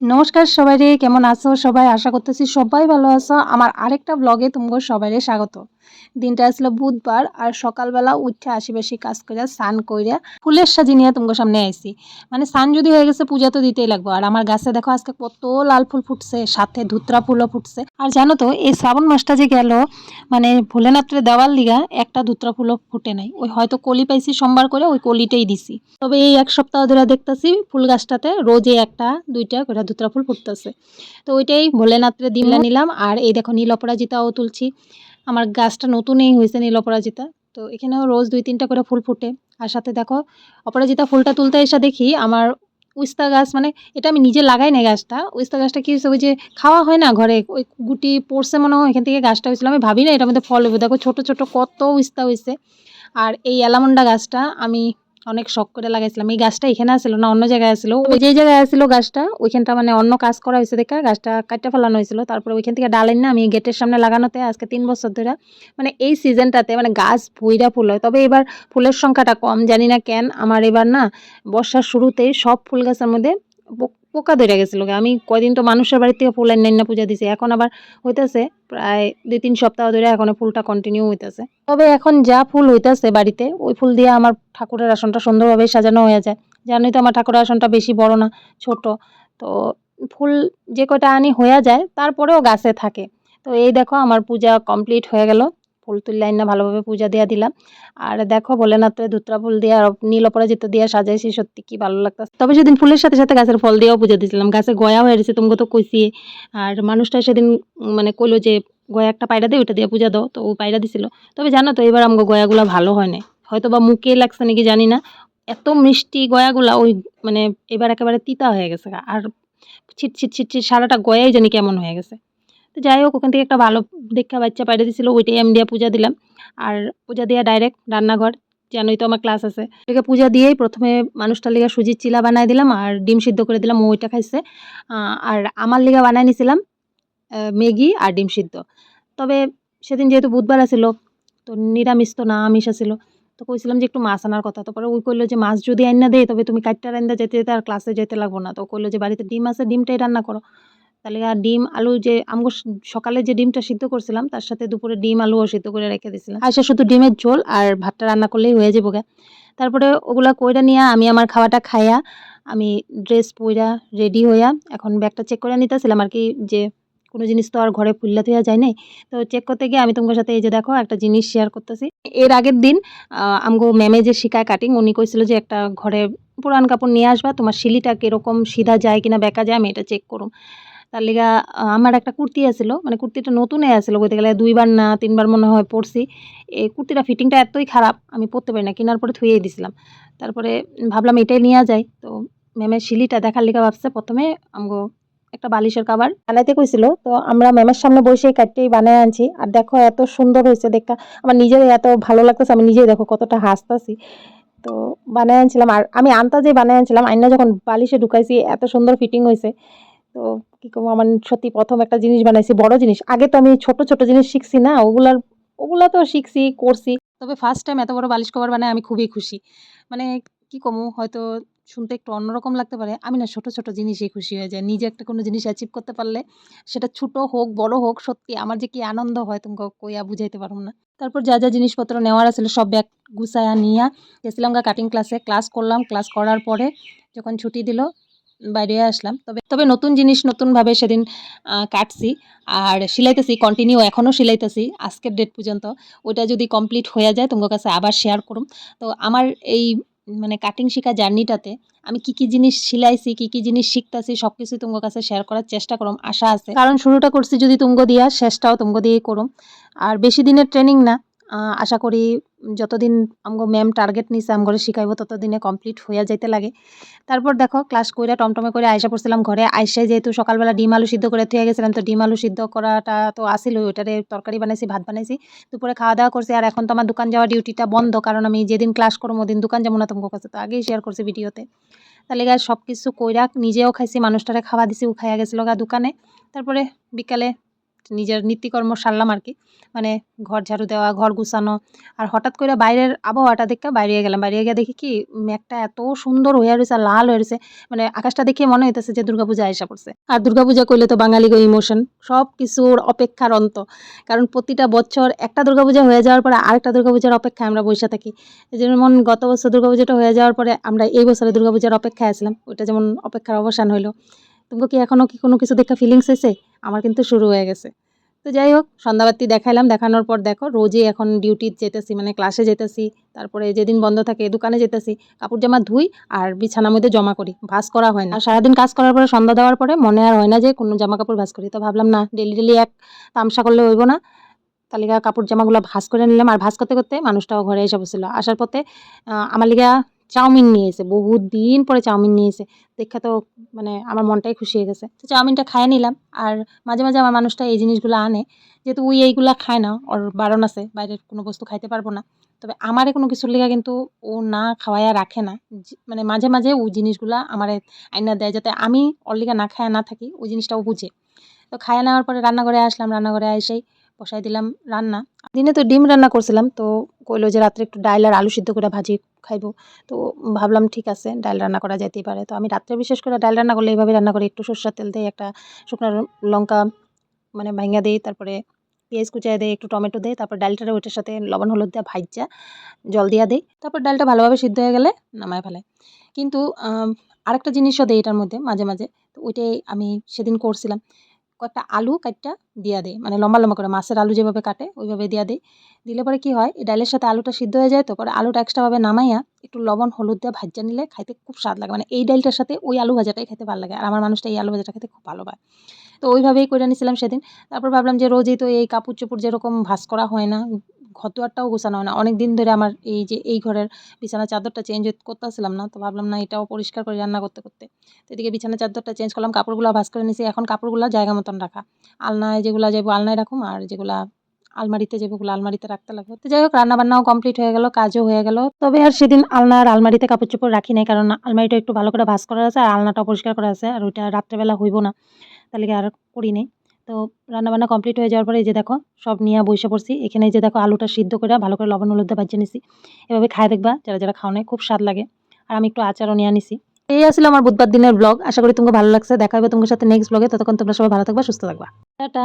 নমস্কার সবাই রে কেমন আছো সবাই? আশা করতেছি সবাই ভালো আছো। আমার আরেকটা ব্লগে তোমাকে সবাই স্বাগত। দিনটা আসলো বুধবার আর সকালবেলা উঠে আশেপাশে কাজ করে, স্নান করে ফুলের সাজি নিয়ে তোমাকে সামনে আইছি। মানে স্নান যদি হয়ে গেছে, পূজা তো দিতেই লাগবো। আর আমার গাছে দেখো আজকে কত লাল ফুল ফুটছে, সাথে ধুতরা ফুলও ফুটছে। আর জানো তো, এই শ্রাবণ মাসটা যে গেল মানে ভোলেনাথরে দেওয়ার লিগা একটা ধুতরা ফুলও ফুটে নাই। ওই হয়তো কলি পাইছি সোমবার করে, ওই কলিটাই দিছি। তবে এই এক সপ্তাহ ধরে দেখতেছি ফুল গাছটাতে রোজে একটা, দুইটা করে ধুতরা ফুল ফুটতেছে। তো ওইটাই ভোলেনাথরে দিমলা নিলাম। আর এই দেখো নীল অপরাজিতাও তুলছি। আমার গাছটা নতুনই হয়েছে নীল অপরাজিতা। তো এখানেও রোজ দুই তিনটা করে ফুল ফুটে। আর সাথে দেখো, অপরাজিতা ফুলটা তুলতে এসে দেখি আমার উস্তা গাছ মানে এটা আমি নিজে লাগাই না গাছটা। উস্তা গাছটা কি হয়েছে, ওই যে খাওয়া হয় না ঘরে, ওই গুটি পড়ছে মনে হয়, এখান থেকে গাছটা হয়েছিল। আমি ভাবি না এটার মধ্যে ফল হবে দেখো ছোটো ছোটো কত উস্তা হয়েছে। আর এই অ্যালামন্ডা গাছটা আমি অনেক শখ করে লাগাইছিলাম। এই গাছটা এখানে আসলো না অন্য জায়গায় আসলো? ওই যে জায়গায় আসলো গাছটা, ওইখানটা মানে অন্য কাজ করা হয়েছে দেখা, গাছটা কাটতে ফেলানো হয়েছিল। তারপরে ওইখান থেকে ডালেন না আমি গেটের সামনে লাগানোতে আজকে তিন বছর ধরে মানে এই সিজনটাতে মানে গাছ ভুইরা ফুল হয়। তবে এবার ফুলের সংখ্যাটা কম, জানি না কেন। আমার এবার না, বর্ষার শুরুতেই সব ফুল গাছের মধ্যে পোক- ধরে গেছিল আমি কয়দিন তো মানুষের বাড়ির থেকে ফুল না পূজা দিছি, এখন আবার হইতেছে, প্রায় দুই তিন সপ্তাহ ধরে এখন ফুলটা কন্টিনিউ হইতেছে। তবে এখন যা ফুল হইতেছে বাড়িতে, ওই ফুল দিয়ে আমার ঠাকুরের আসনটা সুন্দরভাবে সাজানো হয়ে যায়। জানোই তো আমার ঠাকুরের আসনটা বেশি বড় না, ছোট। তো ফুল যে কটা আনি হয়ে যায়, তারপরেও গাছে থাকে। তো এই দেখো আমার পূজা কমপ্লিট হয়ে গেল। ফুল তুললাইন না ভালোভাবে পূজা দেওয়া দিলাম। আর দেখো ভোলেনাথে ধুতরা ফুল দিয়ে আর নীল অপরাজিত দিয়ে সাজাইছি, সত্যি কি ভালো লাগতেছে। তবে সেদিন ফুলের সাথে সাথে গাছের ফল দিয়েও পূজা দিয়েছিলাম। গাছে গয়া হয়ে গেছে তোমাকে তো কইছি। আর মানুষটা সেদিন মানে কইলো যে, গয়া একটা পায়রা দিয়ে ওইটা দিয়ে পূজা দাও। তো ও পায়রা দিছিল। তবে জানো তো, এবার আমগো গয়াগুলো ভালো হয় না হয়তো বা মুখে লাগছে নাকি জানি না। এত মিষ্টি গয়াগুলা ওই মানে এবার একেবারে তিতা হয়ে গেছে আর ছিট ছিট ছিট ছিট সারাটা গয়াই জানি কেমন হয়ে গেছে। তো যাই হোক, ওখান থেকে একটা ভালো দেখা বাচ্চা পাইরে দিছিল ওইটাই আমি দিয়ে পূজা দিলাম। আর পূজা দিয়ে ডাইরেক্ট রান্নাঘর, জানোই তো আমার ক্লাস আছে। এটাকে পূজা দিয়েই প্রথমে মানুষটার লিগা সুজির চিলা বানাই দিলাম, আর ডিম সিদ্ধ করে দিলাম ওইটা খাইছে। আর আমার লিগা বানাই নিছিলাম ম্যাগি আর ডিম সিদ্ধ। তবে সেদিন যেহেতু বুধবার আছিল, তো নিরামিষ তো না আমিষ আছিল, তো কইছিলাম যে একটু মাছ আনার কথা। তারপরে ওই কইলো যে মাছ যদি আইনা দেয় তবে তুমি কাটটা রান্না যেতে যেতে আর ক্লাসে যেতে লাগবো না। তো কইলো যে বাড়িতে ডিম আছে, ডিমটাই রান্না করো। তাহলে আর ডিম, আলু যে আমগো সকালে যে ডিমটা সিদ্ধ করছিলাম, তার সাথে দুপুরে ডিম আলুও সিদ্ধ করে রেখে দিয়েছিলাম আইসা শুধু ডিমের ঝোল আর ভাতটা রান্না করলেই হয়ে যাব গা। তারপরে ওগুলা কইরা নিয়ে আমি আমার খাওয়াটা খাইয়া, আমি ড্রেস পইরা রেডি হইয়া, এখন ব্যাগটা চেক করে নিতেছিলাম আর কি যে কোনো জিনিস তো আর ঘরে ফুল্লা দেওয়া যায় নাই। তো চেক করতে গিয়ে আমি তোমার সাথে এই যে দেখো একটা জিনিস শেয়ার করতেছি। এর আগের দিন আমগো ম্যামে যে শিকায় কাটিং উনি কইছিল যে একটা ঘরে পুরান কাপড় নিয়ে আসবা, তোমার শিলিটা কীরকম সিধা যায় কিনা, বেঁকা যায়, আমি এটা চেক করুম। তার লিগা আমার একটা কুর্তি আছিল মানে কুর্তিটা নতুনই আছিল বলতে গেলে দুইবার না তিনবার মনে হয় পরছি। এই কুর্তিটা ফিটিংটা এতই খারাপ, আমি পরতে পারি না, কেনার পরে থুয়েই দিছিলাম। তারপরে ভাবলাম এটাই নিয়ে যাই তো ম্যামের শিলিটা দেখার লিগা ভাবছে, প্রথমে আমগো একটা বালিশের কাবার বানাইতে কইছিল। তো আমরা ম্যামের সামনে বসে কাটতেই বানায় আনছি। আর দেখো এত সুন্দর হয়েছে দেখা আমার নিজের এত ভালো লাগতেছে, আমি নিজেই দেখো কতটা হাসতাছি। তো বানায় আনছিলাম। আর আমি আনতাজেই বানায় আনছিলাম। আইনা যখন বালিশে ঢুকাইছি, এত সুন্দর ফিটিং হয়েছে তো কি করব, আমার সত্যি প্রথম একটা জিনিস বানাইছি, বড় জিনিস। আগে তো আমি ছোট ছোট জিনিস শিখছি না, ওগুলার, ওগুলা তো শিখছি, করছি। তবে ফার্স্ট টাইম এত বড় বালিশ কভার বানায় আমি খুবই খুশি। মানে কি কমু হয়তো শুনতে একটু অন্যরকম লাগতে পারে। আমি না ছোট ছোট জিনিসেই খুশি হয়ে যাই। নিজে একটা কোনো জিনিস অ্যাচিভ করতে পারলে, সেটা ছোট হোক, বড় হোক, সত্যি আমার যে কি আনন্দ হয়, তোমাকে কইয়া বুঝাইতে পারব না। তারপর যা যা জিনিসপত্র নেওয়ার আছিল, সব ব্যাগ গুছায়া নিয়া গেছিলাম গা কাটিং ক্লাসে ক্লাস করলাম ক্লাস করার পরে যখন ছুটি দিল বাইরে আসলাম। তবে তবে নতুন জিনিস নতুনভাবে সেদিন কাটছি। আর সিলাইতেছি কন্টিনিউ এখনও সিলাইতেছি, আজকের ডেট পর্যন্ত। ওটা যদি কমপ্লিট হয়ে যায়, তোমার কাছে আবার শেয়ার করুম। তো আমার এই মানে কাটিং শেখা জার্নিটাতে আমি কি কি জিনিস সিলাইছি, কি কি জিনিস শিখতাছি সব কিছু তোমার কাছে শেয়ার করার চেষ্টা করুম, আশা আছে। কারণ শুরুটা করছি যদি তুঙ্গ দিয়া, শেষটাও তুঙ্গ দিয়েই করুম। আর বেশি দিনের ট্রেনিং না আশা করি যতদিন আমগো ম্যাম টার্গেট নিছে আমগরে শিখাইব ততদিনে কমপ্লিট হইয়া যাইতে লাগে। তারপর দেখো ক্লাস কইরা টমটমে করে আয়সা পড়ছিলাম ঘরে। আইসায় যেহেতু সকালবেলা ডিম আলু সিদ্ধ করে থুয়ে গেছিলাম, তো ডিম আলু সিদ্ধ করাটা তো আসিল ওইটারে তরকারি বানাইছি, ভাত বানাইছি। দুপুরে খাওয়া দাওয়া করছি, আর এখন তো আমার দোকান যাওয়া ডিউটিটা বন্ধ, কারণ আমি যেদিন ক্লাস করব ওদিন দোকান যাব না তোমার কাছে, তো আগেই শেয়ার করছি ভিডিওতে। তাহলে গাছ সব কিছু কইরা নিজেও খাইছি, মানুষটারে খাওয়া দিছি ও খাইয়া গেছিল গা দোকানে। তারপরে বিকালে নিজের নিত্যকর্ম সারলাম আর কি। মানে ঘর ঝাড়ু দেওয়া, ঘর গুছানো, আর হঠাৎ করে বাইরের আবহাওয়াটা দেখে বাইরে গেলাম। বাইরে গিয়ে দেখি কি মেঘটা এত সুন্দর হয়ে রয়েছে লাল হয়ে রয়েছে। মানে আকাশটা দেখে মনে হইতেছে যে দুর্গাপূজা এসে পড়ছে। আর দুর্গাপূজা করলে তো বাঙালি গো ইমোশন সব কিছুর অপেক্ষার অন্ত। কারণ প্রতিটা বছর একটা দুর্গাপূজা হয়ে যাওয়ার পরে আরেকটা দুর্গাপূজার অপেক্ষায় আমরা বসে থাকি। যেমন গত বছর দুর্গাপূজাটা হয়ে যাওয়ার পরে আমরা এই বছরে দুর্গাপূজার অপেক্ষায় আসলাম ওইটা যেমন অপেক্ষার অবসান হলো তোমাকে কি এখনও কি কোনো কিছু দেখা ফিলিংস এসে আমার কিন্তু শুরু হয়ে গেছে। তো যাই হোক, সন্ধ্যাবাতি দেখাইলাম, দেখানোর পর দেখো, রোজই এখন ডিউটি যেতেছি মানে ক্লাসে যেতেছি, তারপরে যেদিন বন্ধ থাকে দোকানে যেতেছি, কাপড় জামা ধুই আর বিছানার মধ্যে জমা করি ভাস করা হয় না। সারাদিন কাজ করার পরে, সন্ধ্যা দেওয়ার পরে মনে আর হয় না যে কোনো জামা কাপড় ভাস করি। তো ভাবলাম না ডেলি ডেলি এক তামসা করলে হইব না। তালিকা কাপড় জামাগুলো ভাস করে নিলাম। আর ভাস করতে করতে মানুষটাও ঘরে এসে বসছিল আসার পথে আমার লিগা চাউমিন নিয়ে এসে, বহুত দিন পরে চাউমিন নিয়ে এসে। দেখা তো মানে আমার মনটাই খুশি হয়ে গেছে। তো চাউমিনটা খাইয়ে নিলাম। আর মাঝে মাঝে আমার মানুষটা এই জিনিসগুলো আনে। যেহেতু ওই এইগুলা খায় না, ওর বারণ আছে বাইরের কোনো বস্তু খাইতে পারব না। তবে আমারে কোনো কিছুর লেগা কিন্তু ও না খাওয়াইয়া রাখে না। মানে মাঝে মাঝে ওই জিনিসগুলা আমারে আইনা দেয়, যাতে আমি ওর লিগা না খায়া না থাকি, ওই জিনিসটাও বুঝে। তো খাইয়া নেওয়ার পরে রান্নাঘরে আসলাম, রান্নাঘরে এসেই বসাই দিলাম রান্না। দিনে তো ডিম রান্না করছিলাম, তো কইলো যে রাত্রে একটু ডাইল আর আলু সিদ্ধ করে ভাজি খাইবো। তো ভাবলাম ঠিক আছে, ডাল রান্না করা যেতেই পারে। তো আমি রাত্রে বিশেষ করে ডাল রান্না করলে এইভাবে রান্না করি, একটু সরষের তেল দিয়ে একটা শুকনো লঙ্কা মানে ভাঙা দিই, তারপরে পেঁয়াজ কুচাই দেয় একটু টমেটো দেয় তারপর ডালটা ওইটার সাথে লবণ, হলুদ দিয়ে ভাজা জল দিয়া দেই। তারপর ডালটা ভালোভাবে সিদ্ধ হয়ে গেলে নামায় ফেলে। কিন্তু আরেকটা জিনিসও দেয় এটার মধ্যে মাঝে মাঝে। তো ওইটাই আমি সেদিন করছিলাম। কয়েকটা আলু কাটটা দিয়া দেয়। মানে লম্বা লম্বা করে মাছের আলু যেভাবে কাটে, ওইভাবে দিয়া দেয়। দিলে পরে কি হয়, এই ডালের সাথে আলুটা সিদ্ধ হয়ে যায় তো পরে আলুটা এক্সট্রাভাবে নামাইয়া একটু লবণ, হলুদ দিয়ে ভাজা নিলে খাইতে খুব স্বাদ লাগে। মানে এই ডালটার সাথে ওই আলু ভাজাটাই খেতে ভালো লাগে। আর আমার মানুষটা এই আলু ভাজাটা খেতে খুব ভালো পায় তো ওইভাবেই করে নিয়েছিলাম সেদিন। তারপর ভাবলাম যে রোজই তো এই কাপড় চোপড় যেরকম ভাস করা হয় না ঘরদুয়ারটাও গোছানো হয় না। অনেক দিন ধরে আমার এই যে, এই ঘরের বিছানা চাদরটা চেঞ্জ করতেছিলাম না, তো ভাবলাম না এটাও পরিষ্কার করে রান্না করতে করতে। তো এদিকে বিছানা চাদরটা চেঞ্জ করলাম, কাপড়গুলো ভাস করে নিয়েছি এখন কাপড়গুলো জায়গা মতন রাখা। আলনায় যেগুলো যাব আলনায় রাখুম, আর যেগুলা আলমারিতে যেগুলো আলমারিতে রাখতে লাগবে। তো যাই হোক, রান্নাবান্নাও কমপ্লিট হয়ে গেল, কাজও হয়ে গেল। তবে আর সেদিন আলনা আর আলমারিতে কাপড় চোপড় রাখি নাই, কারণ আলমারিটা একটু ভালো করে ভাস করা আছে, আর আলনাটাও পরিষ্কার করা আছে, আর ওইটা রাত্রেবেলা হইব না, তাহলে আর করি নেই। তো রান্নাবান্না কমপ্লিট হয়ে যাওয়ার পরে এই যে দেখো, সব নিয়ে বসে পড়ছি। এখানে এই যে দেখো আলুটা সিদ্ধ করে ভালো করে লবণ হলুদ ভাজিয়ে নিছি। এভাবে খায় দেখবা, যারা যারা খাও খুব স্বাদ লাগে। আর আমি একটু আচারও নিয়ে নিছি। এই আসলে আমার বুধবার দিনের ব্লগ আশা করি তোমাকে ভালো লাগছে। দেখা হবে তোমার সাথে নেক্সট ব্লগে ততক্ষণ তোমরা সবাই ভালো থাকবা, সুস্থ থাকবা। টাটা।